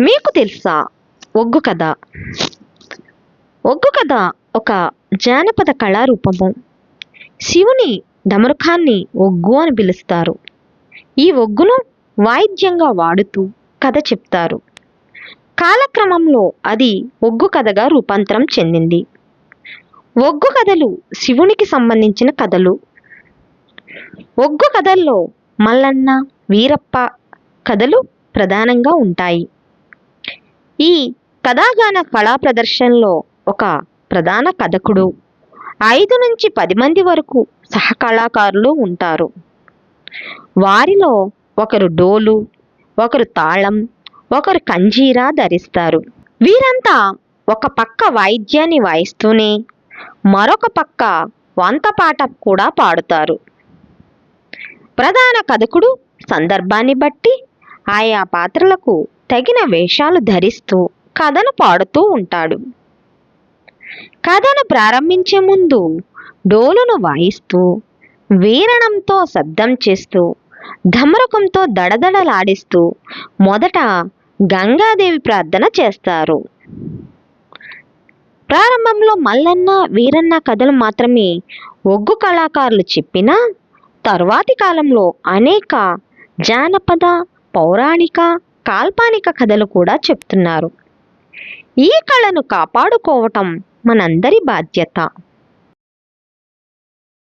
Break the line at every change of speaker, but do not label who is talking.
మీకు తెలుసా? ఒగ్గు కథ. ఒగ్గు కథ ఒక జానపద కళారూపము. శివుని డమరుఖాన్ని ఒగ్గు అని పిలుస్తారు. ఈ ఒగ్గును వాయిద్యంగా వాడుతూ కథ చెప్తారు. కాలక్రమంలో అది ఒగ్గు కథగా రూపాంతరం చెందింది. ఒగ్గు కథలు శివునికి సంబంధించిన కథలు. ఒగ్గు కథల్లో మల్లన్న వీరప్ప కథలు ప్రధానంగా ఉంటాయి. ఈ కథాగాన కళా ప్రదర్శనలో ఒక ప్రధాన కథకుడు. ఐదు నుంచి పది మంది వరకు సహకళాకారులు ఉంటారు. వారిలో ఒకరు డోలు ఒకరు తాళం ఒకరు కంజీరా ధరిస్తారు. వీరంతా ఒక పక్క వాయిద్యాన్ని వాయిస్తూనే మరొక పక్క వంతపాట కూడా పాడుతారు. ప్రధాన కథకుడు సందర్భాన్ని బట్టి ఆయా పాత్రలకు తగిన వేషాలు ధరిస్తూ కథను పాడుతూ ఉంటాడు. కథను ప్రారంభించే ముందు డోలును వాయిస్తూ వీరణంతో శబ్దం చేస్తూ ధమరకంతో దడదడలాడిస్తూ మొదట గంగాదేవి ప్రార్థన చేస్తారు. ప్రారంభంలో మల్లన్న వీరన్న కథలు మాత్రమే ఒగ్గు కళాకారులు చెప్పినా తరువాతి కాలంలో అనేక జానపద పౌరాణిక కాల్పనిక కథలు కూడా చెప్తున్నారు. ఈ కళను కాపాడుకోవటం మనందరి బాధ్యత.